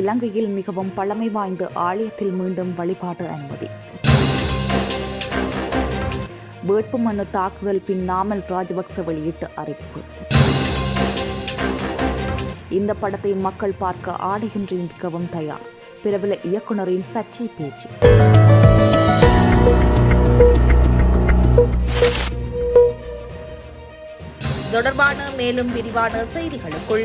இலங்கையில் மிகவும் பழமை வாய்ந்த ஆலயத்தில் மீண்டும் வழிபாட்டு அனுமதி. வேட்புமனு தாக்குதல் பின் நாமல் ராஜபக்ச வெளியிட்ட அறிவிப்பு. இந்த படத்தை மக்கள் பார்க்க ஆடையின்றி நிற்கவும் தயார். பிரபல இயக்குனரின் சர்ச்சை பேச்சு. தொடர்பான மேலும் விரிவான செய்திகளுக்குள்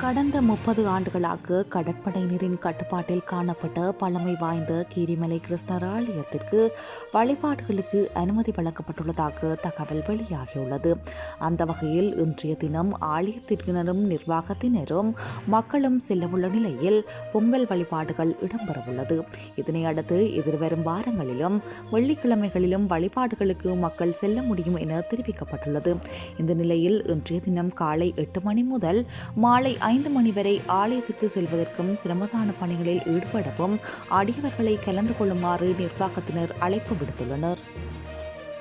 கடந்த முப்பது ஆண்டுகளாக கடற்படையினரின் கட்டுப்பாட்டில் காணப்பட்ட பழமை வாய்ந்த கீரிமலை கிருஷ்ணர் ஆலயத்திற்கு வழிபாடுகளுக்கு அனுமதி வழங்கப்பட்டுள்ளதாக தகவல் வெளியாகியுள்ளது. அந்த வகையில் இன்றைய தினம் ஆலயத்தினரும் நிர்வாகத்தினரும் மக்களும் செல்லவுள்ள நிலையில் பொங்கல் வழிபாடுகள் இடம்பெறவுள்ளது. இதனை அடுத்து எதிர்வரும் வாரங்களிலும் வெள்ளிக்கிழமைகளிலும் வழிபாடுகளுக்கு மக்கள் செல்ல முடியும் என தெரிவிக்கப்பட்டுள்ளது. இந்த நிலையில் இன்றைய தினம் காலை எட்டு மணி முதல் மாலை ஐந்து மணி வரை ஆலயத்திற்கு செல்வதற்கும் சிரமதான பணிகளில் ஈடுபடவும் அடியவர்களை கலந்து கொள்ளுமாறு நிர்வாகத்தினர் அழைப்பு விடுத்துள்ளனர்.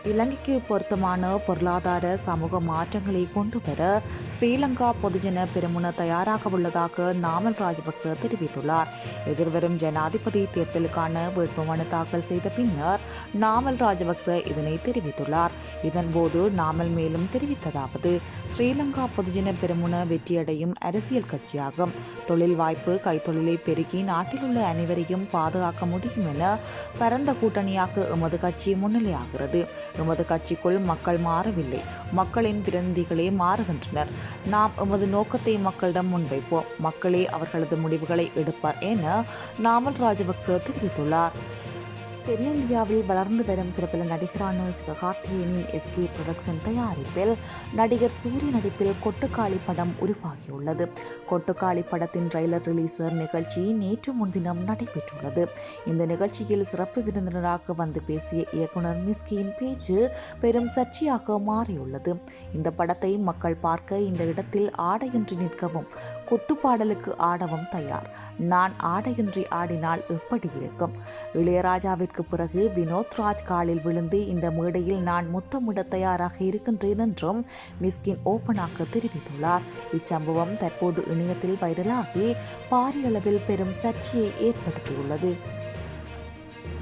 இலங்கைக்கு பொருத்தமான பொருளாதார சமூக மாற்றங்களை கொண்டு வர ஸ்ரீலங்கா பொதுஜன பெருமுன தயாராக உள்ளதாக நாமல் ராஜபக்ச தெரிவித்துள்ளார். எதிர்வரும் ஜனாதிபதி தேர்தலுக்கான வேட்புமனு தாக்கல் செய்த பின்னர் நாமல் ராஜபக்ச இதனை தெரிவித்துள்ளார். இதன்போது நாமல் மேலும் தெரிவித்ததாவது ஸ்ரீலங்கா பொதுஜன பெருமுன வெற்றியடையும் அரசியல் கட்சியாகும். தொழில் வாய்ப்பு கைத்தொழிலை பெருக்கி நாட்டில் உள்ள அனைவரையும் பாதுகாக்க முடியும் என பரந்த கூட்டணியாக எமது கட்சி முன்னிலையாகிறது. எமது கட்சிக்குள் மக்கள் மாறவில்லை. மக்களின் பிரதிநிதிகளே மாறுகின்றனர். நாம் எமது நோக்கத்தை மக்களிடம் முன்வைப்போம். மக்களே அவர்களது முடிவுகளை எடுப்பார் என நாமல் ராஜபக்ச தெரிவித்துள்ளார். தென்னிந்தியாவில் வளர்ந்து வரும் பிரபல நடிகரான சிவகார்த்தியனின் எஸ்கே புரொடக்ஷன் தயாரிப்பில் நடிகர் சூரிய நடிப்பில் கொட்டுக்காளி படம் உருவாகியுள்ளது. கொட்டுக்காளி படத்தின் ட்ரெய்லர் ரிலீசர் நிகழ்ச்சி நேற்று முன்தினம் நடைபெற்றுள்ளது. இந்த நிகழ்ச்சியில் சிறப்பு விருந்தினராக வந்து பேசிய இயக்குனர் மிஸ்கியின் பேச்சு பெரும் சர்ச்சையாக மாறியுள்ளது. இந்த படத்தை மக்கள் பார்க்க இந்த இடத்தில் ஆடையின்றி நிற்கவும் குத்துப்பாடலுக்கு ஆடவும் தயார். நான் ஆடையின்றி ஆடினால் எப்படி இருக்கும்? இளையராஜாவிற்கு பிறகு வினோத் ராஜ் காலில் விழுந்து இந்த மேடையில் நான் முத்தமிட தயாராக இருக்கின்றேன் என்றும் மிஸ்கின் ஓப்பனாக தெரிவித்துள்ளார். இச்சம்பவம் தற்போது இணையத்தில் வைரலாகி பாரியளவில் பெரும் சர்ச்சையை ஏற்படுத்தியுள்ளது.